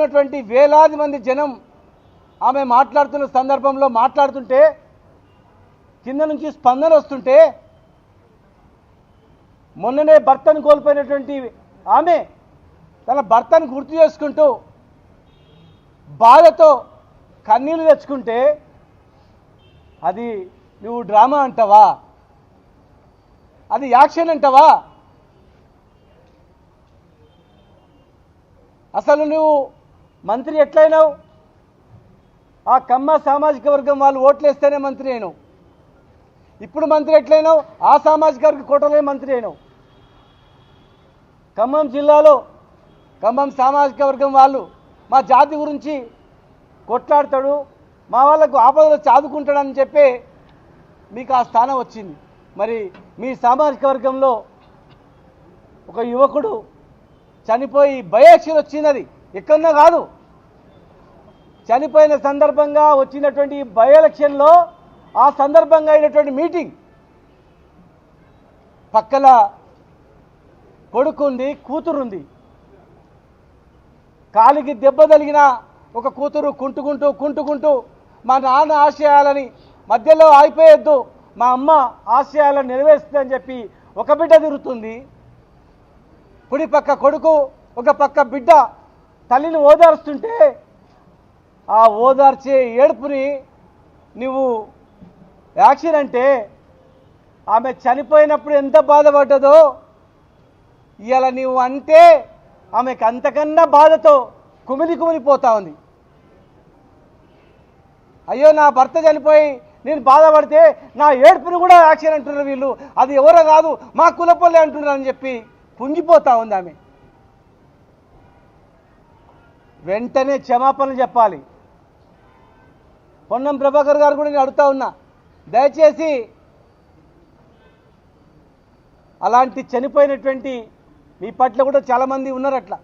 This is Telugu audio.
ఉన్నటువంటి వేలాది మంది జనం ఆమె మాట్లాడుతున్న సందర్భంలో మాట్లాడుతుంటే కింద నుంచి స్పందన వస్తుంటే మొన్ననే భర్తను కోల్పోయినటువంటి ఆమె తన భర్తను గుర్తు చేసుకుంటూ బాధతో కన్నీళ్ళు తెచ్చుకుంటే అది నువ్వు డ్రామా అంటావా? అది యాక్షన్ అంటావా? అసలు నువ్వు మంత్రి ఎట్లయినావు? ఆ కమ్మ సామాజిక వర్గం వాళ్ళు ఓట్లేస్తేనే మంత్రి అయినావు. ఇప్పుడు మంత్రి ఎట్లయినావు? ఆ సామాజిక వర్గ కోటలే మంత్రి అయినావు. ఖమ్మం జిల్లాలో ఖమ్మం సామాజిక వర్గం వాళ్ళు మా జాతి గురించి కొట్లాడతాడు మా వాళ్ళకు ఆపదలో చాదుకుంటాడని చెప్పి మీకు ఆ స్థానం వచ్చింది. మరి మీ సామాజిక వర్గంలో ఒక యువకుడు చనిపోయి బయోక్షన్ వచ్చింది అది. ఎక్కడన్నా కాదు. చనిపోయిన సందర్భంగా వచ్చినటువంటి బై ఎలక్షన్లో ఆ సందర్భంగా అయినటువంటి మీటింగ్ పక్కల కొడుకుంది కూతురుంది. కాలికి దెబ్బ తగిలిన ఒక కూతురు కుంటుకుంటూ కుంటుకుంటూ మా నాన్న ఆశయాలని మధ్యలో ఆగిపోయొద్దు మా అమ్మ ఆశయాలను నెరవేరుస్తుందని చెప్పి ఒక బిడ్డ తిరుగుతుంది. కుడి పక్క కొడుకు ఒక పక్క బిడ్డ తల్లిని ఓదారుస్తుంటే ఆ ఓదార్చే ఏడుపుని నువ్వు యాక్షన్ అంటే ఆమె చనిపోయినప్పుడు ఎంత బాధపడ్డదో ఇవాళ నీవు అంటే ఆమెకు అంతకన్నా బాధతో కుమిలి కుమిలిపోతా ఉంది. అయ్యో నా భర్త చనిపోయి నేను బాధపడితే నా ఏడుపుని కూడా యాక్షన్ అంటున్నారు వీళ్ళు. అది ఎవరో కాదు మా కులపల్లి అంటున్నారు అని చెప్పి కుంగిపోతా ఉంది ఆమె. వెంటనే క్షమాపణలు చెప్పాలి. పొన్నం ప్రభాకర్ గారు కూడా నేను అడుగుతా ఉన్నా. దయచేసి అలాంటి చనిపోయినటువంటి మీ పట్ల కూడా చాలామంది ఉన్నారు అట్లా